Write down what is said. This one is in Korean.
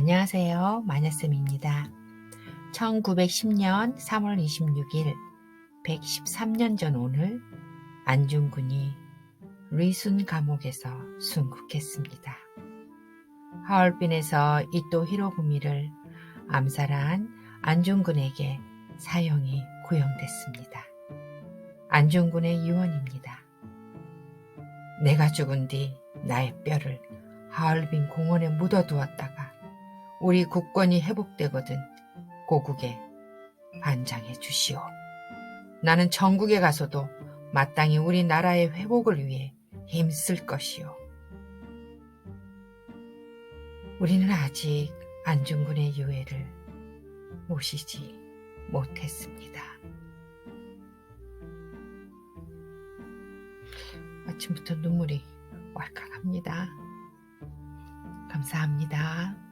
안녕하세요. 마녀쌤입니다. 1910년 3월 26일 113년 전 오늘 안중근이 리순 감옥에서 순국했습니다. 하얼빈에서 이토 히로부미를 암살한 안중근에게 사형이 구형됐습니다. 안중근의 유언입니다. 내가 죽은 뒤 나의 뼈를 하얼빈 공원에 묻어두었다가 우리 국권이 회복되거든 고국에 반장해 주시오. 나는 전국에 가서도 마땅히 우리 나라의 회복을 위해 힘쓸 것이오. 우리는 아직 안중근의 유해를 모시지 못했습니다. 아침부터 눈물이 왈칵합니다. 감사합니다.